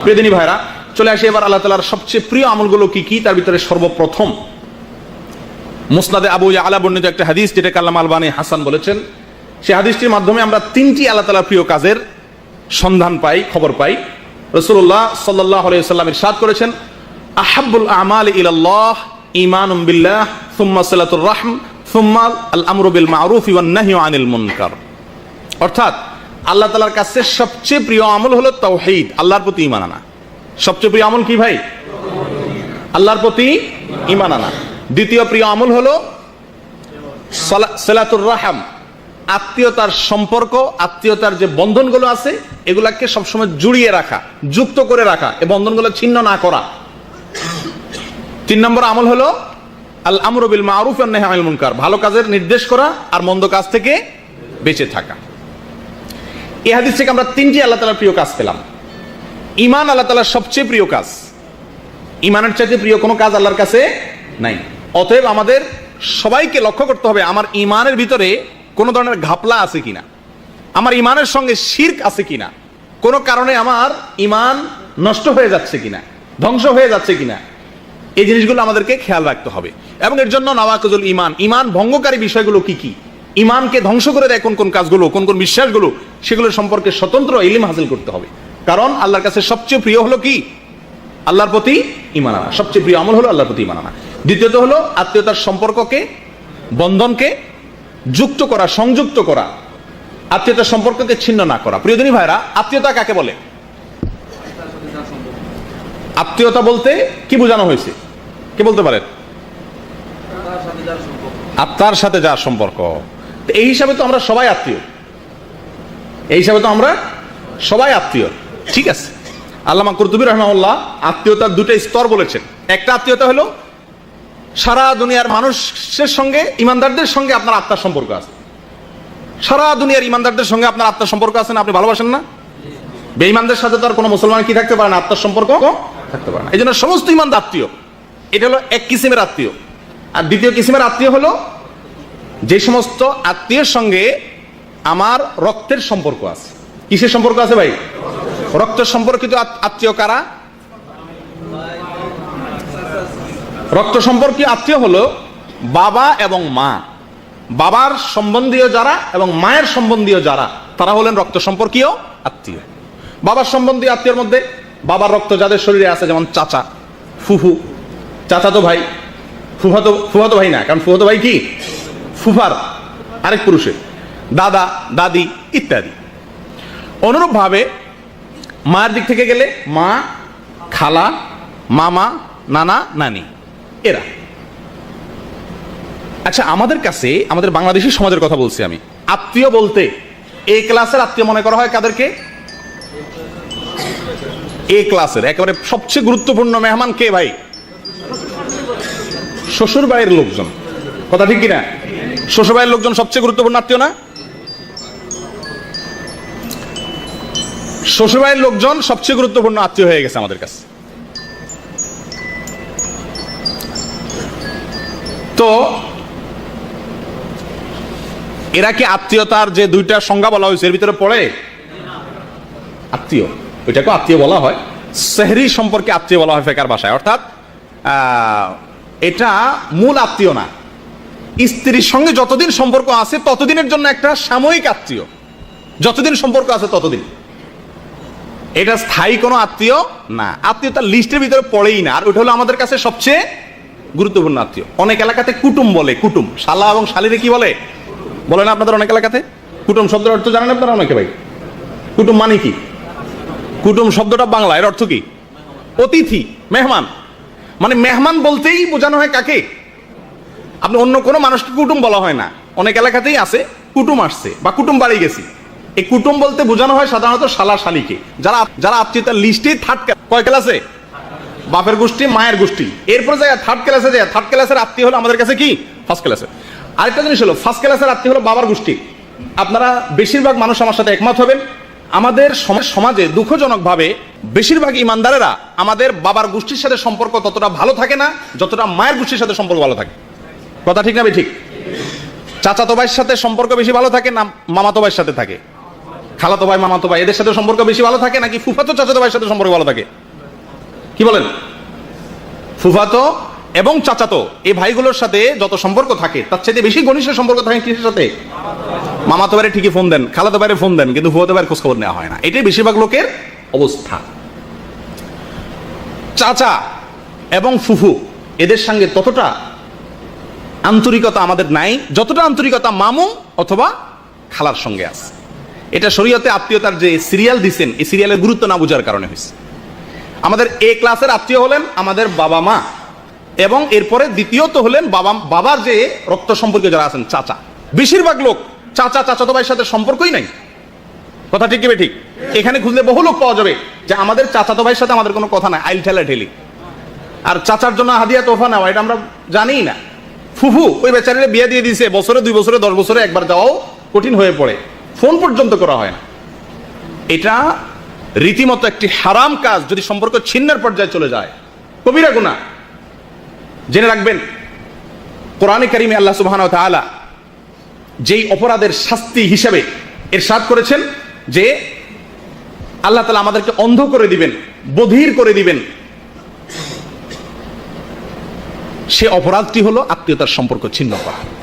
প্রিয়দিনী ভাইরা, চলে আসি এবার আল্লাহ তালার সবচেয়ে প্রিয় আমলগুলো কি কি? তার ভিতরে সর্বপ্রথম মুসনাদে আবু আলা বর্ণিত একটা হাদিস যেটা কাল্লাম আলবানি হাসান বলেছেন। সেই হাদিসটির মাধ্যমে আমরা তিনটি আল্লাহ তালার প্রিয় কাজের সন্ধান পাই, খবর পাই। রসুল্লাহ সাল্লাহ সাল্লামের সাদ করেছেন আহাবুল আমাল ইলাল্লাহ ইমান বিল্লাহ, সুম্মা সালাতুর রাহম, সুম্মা আল আমরু বিল মারুফ ওয়ান নাহি আনিল মুনকার। অর্থাৎ আল্লাহ তালার কাছে সবচেয়ে প্রিয় আমল হলো তৌহিদ আল্লাহর প্রতি ইমান আনা। সবচেয়ে প্রিয় আমল কি ভাই? আল্লাহর প্রতি ইমান আনা। দ্বিতীয় প্রিয় আমল হলো সালা- সালাতুর রাহাম, আত্মীয়তার সম্পর্ক, আত্মীয়তার যে বন্ধনগুলো আছে, এগুলাকে সবসময় জুড়িয়ে রাখা, যুক্ত করে রাখা, এ বন্ধনগুলো ছিন্ন না করা। তিন নম্বর আমল হলো আল আমর বিল মারুফ নাহি মুনকার, ভালো কাজের নির্দেশ করা আর মন্দ কাজ থেকে বেঁচে থাকা। এই হাদিস থেকে আমরা তিনটি আল্লাহ তালার প্রিয় কাজ পেলাম। ইমান আল্লাহ তালার সবচেয়ে প্রিয় কাজ। ইমানের চাইতে প্রিয় কোনো কাজ আল্লাহর কাছে নাই। অতএব আমাদের সবাইকে লক্ষ্য করতে হবে, আমার ইমানের ভিতরে কোনো ধরনের ঘাপলা আছে কিনা? আমার ইমানের সঙ্গে শির্ক আছে কিনা? কোনো কারণে আমার ইমান নষ্ট হয়ে যাচ্ছে কিনা? ধ্বংস হয়ে যাচ্ছে কিনা? এই জিনিসগুলো আমাদেরকে খেয়াল রাখতে হবে। এবং এর জন্য নওয়াকুজুল ইমান ইমান ভঙ্গকারী বিষয়গুলো কি কি? ইমানকে ধ্বংস করে দেয় কোন কোন কাজগুলো, কোন কোন বিশ্বাসগুলো সেগুলো সম্পর্কে স্বতন্ত্র ইলিম হাসিল করতে হবে। কারণ আল্লাহর কাছে সবচেয়ে প্রিয় হলো কি? আল্লাহর প্রতি ইমান আনা। সবচেয়ে প্রিয় আমল হলো আল্লাহর প্রতি ইমান আনা। দ্বিতীয়ত হলো আত্মীয়তার সম্পর্ককে বন্ধনকে যুক্ত করা সংযুক্ত করা আত্মীয়তার সম্পর্ককে ছিন্ন না করা। প্রিয়দিনী ভাইরা আত্মীয়তা কাকে বলে? আত্মীয়তা বলতে কি বোঝানো হয়েছে? কে বলতে পারেন? আত্মার সাথে যার সম্পর্ক। এই হিসাবে তো আমরা সবাই আত্মীয়। এই হিসাবে তো আমরা সবাই আত্মীয়। ঠিক আছে? আল্লামা কুরতুবি রহমাউল্লাহ আত্মীয়তার দুটো স্তর বলেছেন। একটা আত্মীয়তা হলো সারা দুনিয়ার মানুষের সঙ্গে ইমানদারদের সঙ্গে আপনার আত্মার সম্পর্ক আছে। সারা দুনিয়ার ইমানদারদের সঙ্গে আপনার আত্মার সম্পর্ক আছে না আপনি ভালোবাসেন না? বেঈমানদের সাথে তো আর কোনো মুসলমান কি থাকতে পারে না? আত্মার সম্পর্ক থাকতে পারে না। এই জন্য সমস্ত ইমানদার আত্মীয়, এটা হলো এক কিসিমের আত্মীয়। আর দ্বিতীয় কিসিমের আত্মীয় হলো যে সমস্ত আত্মীয়ের সঙ্গে আমার রক্তের সম্পর্ক আছে। কিসের সম্পর্ক আছে ভাই? রক্তের সম্পর্কিত আত্মীয় কারা? রক্ত সম্পর্কীয় আত্মীয় হলো বাবা এবং মা। বাবার সম্বন্ধীয় যারা এবং মায়ের সম্বন্ধীয় যারা, তারা হলেন রক্ত সম্পর্কীয় আত্মীয়। বাবার সম্বন্ধীয় আত্মীয়র মধ্যে বাবার রক্ত যাদের শরীরে আছে, যেমন চাচা, ফুফু। চাচাতো ভাই ফুফাতো ফুফাতো ভাই না, কারণ ফুফাতো ভাই কি? ফুফার, আরেক পুরুষের। দাদা, দাদি ইত্যাদি। অনুরূপভাবে মায়ের দিক থেকে গেলে মা, খালা, মামা, নানা, নানি, এরা। আচ্ছা আমাদের কাছে, আমাদের বাংলাদেশি সমাজের কথা বলছি আমি। আত্মীয় বলতে, এ ক্লাসের আত্মীয় মনে করা হয় কাদেরকে? এ ক্লাসের, একেবারে সবচেয়ে গুরুত্বপূর্ণ মেহমান কে ভাই? শ্বশুর বাড়ির লোকজন। কথা ঠিক কিনা? শ্বশুর বাড়ির লোকজন সবচেয়ে গুরুত্বপূর্ণ আত্মীয় না? শ্বশুর বাড়ির লোকজন সবচেয়ে গুরুত্বপূর্ণ আত্মীয় হয়ে গেছে আমাদের কাছে। তো, এরা কি আত্মীয়তার যে দুইটা সংজ্ঞা বলা হয়েছে, এর ভিতরে পড়ে? আত্মীয়। ওইটাকে আত্মীয় বলা হয়। সেহরি সম্পর্কে আত্মীয় বলা হয় ফেকার ভাষায়। অর্থাৎ এটা মূল আত্মীয় না। স্ত্রীর সঙ্গে যতদিন সম্পর্ক আছে, ততদিনের জন্য একটা সাময়িক আত্মীয়। যতদিন সম্পর্ক আছে, ততদিন। এটা স্থায়ী কোনো আত্মীয় না। আত্মীয়তার লিস্টের ভিতরে পড়েই না। আর ওটা হলো আমাদের কাছে সবচেয়ে গুরুত্বপূর্ণ আত্মীয়। অনেক এলাকাতে কুটুম বলে, কুটুম। শালা এবং শালিরে কি বলে? বলে না আপনাদের অনেক এলাকাতে? কুটুম শব্দের অর্থ জানেন আপনারা অনেকে ভাই? কুটুম মানে কি? কুটুম শব্দটা বাংলা, এর অর্থ কি? অতিথি, মেহমান। মানে মেহমান বলতেই বোঝানো হয় কাকে? আপনি অন্য কোনো মানুষকে কুটুম বলা হয় না। অনেক এলাকাতেই আছে, কুটুম আসছে বা কুটুম বাড়ি গেছি। এই কুটুম বলতে বোঝানো হয় সাধারণত শালা শালিকে। যারা যারা আত্মীয়তার লিস্টে থার্ড কয় ক্লাসে বাপের গোষ্ঠী, মায়ের গোষ্ঠী। এরপরে যায় থার্ড ক্লাসে যায় থার্ড ক্লাসের আত্মীয় হলো আমাদের কাছে কি? ফার্স্ট ক্লাসে আরেকটা জিনিস হলো ফার্স্ট ক্লাসের আত্মীয় হলো বাবার গোষ্ঠী। আপনারা বেশিরভাগ মানুষ আমার সাথে একমত হবেন। আমাদের সমাজ- দুঃখজনকভাবে বেশিরভাগ ইমানদারেরা আমাদের বাবার গোষ্ঠীর সাথে সম্পর্ক ততটা ভালো থাকে না, যতটা মায়ের গোষ্ঠীর সাথে সম্পর্ক ভালো থাকে। কথা ঠিক না ঠিক? চাচাতো ভাইয়ের সাথে সম্পর্ক বেশি ভালো থাকে না মামাতো ভাইয়ের সাথে থাকে? খালাতো ভাই, মামাতো ভাই, এদের সাথে সম্পর্ক বেশি ভালো থাকে নাকি ফুফাতো চাচাতো ভাইয়ের সাথে সম্পর্ক ভালো থাকে? কি বলেন? ফুফাতো এবং চাচাতো, এই ভাইগুলোর সাথে যত সম্পর্ক থাকে, তার চাইতে বেশি ঘনিষ্ঠ সম্পর্ক থাকে কিসের সাথে? মামাতো ভাইয়ের ঠিকই ফোন দেন, খালাতো ভাইয়ের ফোন দেন, কিন্তু ফুফাতো ভাইয়ের খোঁজ খবর নেওয়া হয় না। এটাই বেশিরভাগ লোকের অবস্থা। চাচা এবং ফুফু, এদের সঙ্গে ততটা আন্তরিকতা আমাদের নাই, যতটা আন্তরিকতা মামু অথবা খালার সঙ্গে আছে। এটা শরীয়তে আত্মীয়তার যে সিরিয়াল দিছেন, এই সিরিয়ালের গুরুত্ব না বোঝার কারণে হয়েছে। আমাদের এ ক্লাসের আত্মীয় হলেন আমাদের বাবা মা এবং এরপরে দ্বিতীয়ত হলেন বাবা বাবার যে রক্ত সম্পর্কে যারা আছেন, চাচা। বেশিরভাগ লোক চাচা, চাচাতো ভাইয়ের সাথে সম্পর্কই নাই। কথা ঠিক কি বে ঠিক? এখানে খুঁজলে বহু লোক পাওয়া যাবে যে আমাদের চাচাতো ভাইয়ের সাথে আমাদের কোনো কথা নাই, আইল ঠেলা ঠেলি। আর চাচার জন্য হাদিয়া তোফা নেওয়া, এটা আমরা জানিই না। ফুফু, ওই বেচারিরে বিয়ে দিয়ে দিয়েছে বছরে দুই বছরে, দশ বছরে একবার যাওয়াও কঠিন হয়ে পড়ে। ফোন পর্যন্ত করা হয় না। এটা রীতিমতো একটি হারাম কাজ যদি সম্পর্ক ছিন্নের পর্যায়ে চলে যায়। কবিরা গুণা জেনে রাখবেন, কোরআনে কারিমে আল্লাহ সুবহানাহু ওয়া যেই অপরাধের শাস্তি হিসেবে এর সাদ করেছেন যে আল্লাহ তালা আমাদেরকে অন্ধ করে দিবেন, বধির করে দিবেন। সে অপরাধটি হলো আত্মীয়তার সম্পর্ক ছিন্ন করা।